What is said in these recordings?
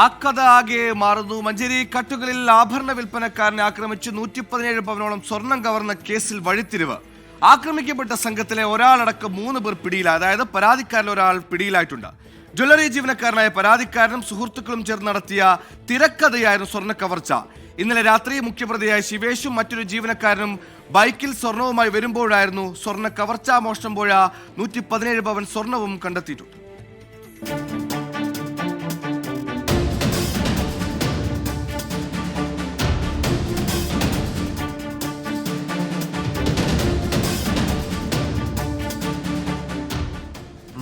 ആ കഥ ആകെ മാറുന്നു. മഞ്ചേരി കട്ടുകളിൽ ആഭരണ വിൽപ്പനക്കാരനെ ആക്രമിച്ച് നൂറ്റി പതിനേഴ് പവനോളം സ്വർണം കവർന്ന കേസിൽ വഴിത്തിരിവ്. ആക്രമിക്കപ്പെട്ട സംഘത്തിലെ ഒരാളടക്കം മൂന്ന് പേർ പിടിയിലായി. അതായത് പരാതിക്കാരിൽ ഒരാൾ പിടിയിലായിട്ടുണ്ട്. ജ്വല്ലറി ജീവനക്കാരനായ പരാതിക്കാരനും സുഹൃത്തുക്കളും ചേർന്ന് നടത്തിയ തിരക്കഥയായിരുന്നു സ്വർണ കവർച്ച. ഇന്നലെ രാത്രി മുഖ്യപ്രതിയായ ശിവേഷും മറ്റൊരു ജീവനക്കാരനും ബൈക്കിൽ സ്വർണവുമായി വരുമ്പോഴായിരുന്നു സ്വർണ കവർച്ചാ മോഷണം പോയ നൂറ്റി പതിനേഴ് പവൻ സ്വർണവും കണ്ടെത്തിയിട്ടുണ്ട്.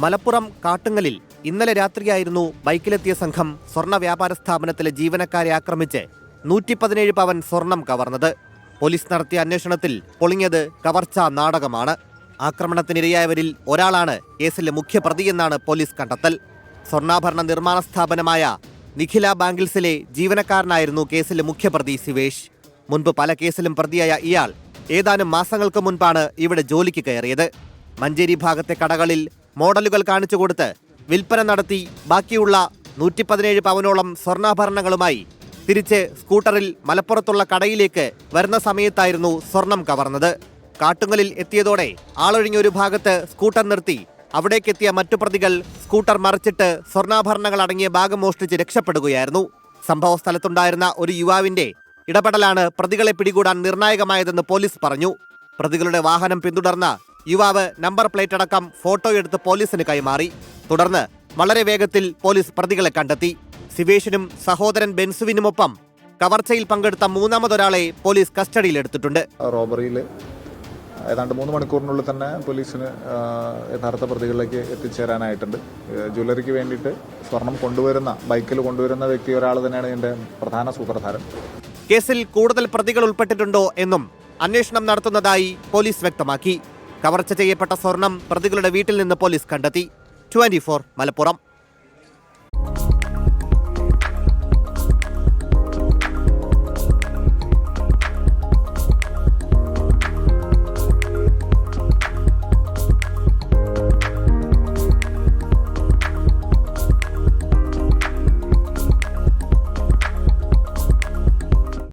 മലപ്പുറം കാട്ടുങ്ങലിൽ ഇന്നലെ രാത്രിയായിരുന്നു ബൈക്കിലെത്തിയ സംഘം സ്വർണ വ്യാപാര സ്ഥാപനത്തിലെ ജീവനക്കാരെ ആക്രമിച്ച് നൂറ്റി പതിനേഴ് പവൻ സ്വർണം കവർന്നത്. പോലീസ് നടത്തിയ അന്വേഷണത്തിൽ പൊളിഞ്ഞത് കവർച്ച നാടകമാണ്. ആക്രമണത്തിനിരയായവരിൽ ഒരാളാണ് കേസിലെ മുഖ്യപ്രതിയെന്നാണ് പോലീസ് കണ്ടെത്തൽ. സ്വർണാഭരണ നിർമ്മാണ സ്ഥാപനമായ നിഖില ബാങ്കിൾസിലെ ജീവനക്കാരനായിരുന്നു കേസിലെ മുഖ്യപ്രതി സിവേഷ്. മുൻപ് പല കേസിലും പ്രതിയായ ഇയാൾ ഏതാനും മാസങ്ങൾക്ക് മുൻപാണ് ഇവിടെ ജോലിക്ക് കയറിയത്. മഞ്ചേരി ഭാഗത്തെ കടകളിൽ മോഡലുകൾ കാണിച്ചു കൊടുത്ത് വിൽപ്പന നടത്തി ബാക്കിയുള്ള നൂറ്റി പതിനേഴ് പവനോളം സ്വർണാഭരണങ്ങളുമായി തിരിച്ച് സ്കൂട്ടറിൽ മലപ്പുറത്തുള്ള കടയിലേക്ക് വരുന്ന സമയത്തായിരുന്നു സ്വർണം കവർന്നത്. കാട്ടുങ്ങലിൽ എത്തിയതോടെ ആളൊഴിഞ്ഞ ഒരു ഭാഗത്ത് സ്കൂട്ടർ നിർത്തി അവിടേക്കെത്തിയ മറ്റു പ്രതികൾ സ്കൂട്ടർ മറിച്ചിട്ട് സ്വർണാഭരണങ്ങൾ അടങ്ങിയ ഭാഗം മോഷ്ടിച്ച് രക്ഷപ്പെടുകയായിരുന്നു. സംഭവ സ്ഥലത്തുണ്ടായിരുന്ന ഒരു യുവാവിന്റെ ഇടപെടലാണ് പ്രതികളെ പിടികൂടാൻ നിർണായകമായതെന്ന് പോലീസ് പറഞ്ഞു. പ്രതികളുടെ വാഹനം പിന്തുടർന്ന യുവാവ് നമ്പർ പ്ലേറ്റ് അടക്കം ഫോട്ടോ എടുത്ത് പോലീസിന് കൈമാറി. തുടർന്ന് വളരെ വേഗത്തിൽ പോലീസ് പ്രതികളെ കണ്ടെത്തി. സിവേഷിനും സഹോദരൻ ബെൻസുവിനുമൊപ്പം കവർച്ചയിൽ പങ്കെടുത്ത മൂന്നാമതൊരാളെ പോലീസ് കസ്റ്റഡിയിലെടുത്തിട്ടുണ്ട് റോബറിയിൽ ഏതാണ്ട് മൂന്ന് മണിക്കൂറിനുള്ളിൽ തന്നെ പോലീസിന് യഥാർത്ഥ പ്രതികളിലേക്ക് എത്തിച്ചേരാനായിട്ടുണ്ട്. ജ്വല്ലറിക്ക് വേണ്ടിയിട്ട് സ്വർണം കൊണ്ടുവരുന്ന ബൈക്കിൽ കൊണ്ടുവരുന്ന വ്യക്തി ഒരാൾ തന്നെയാണ് എന്റെ പ്രധാന സൂത്രധാരൻ. കേസിൽ കൂടുതൽ പ്രതികൾ ഉൾപ്പെട്ടിട്ടുണ്ടോ എന്നും അന്വേഷണം നടത്തുന്നതായി പോലീസ് വ്യക്തമാക്കി. കവർച്ച ചെയ്യപ്പെട്ട സ്വർണം പ്രതികളുടെ വീട്ടിൽ നിന്ന് പോലീസ് കണ്ടെത്തി. ട്വന്റി മലപ്പുറം.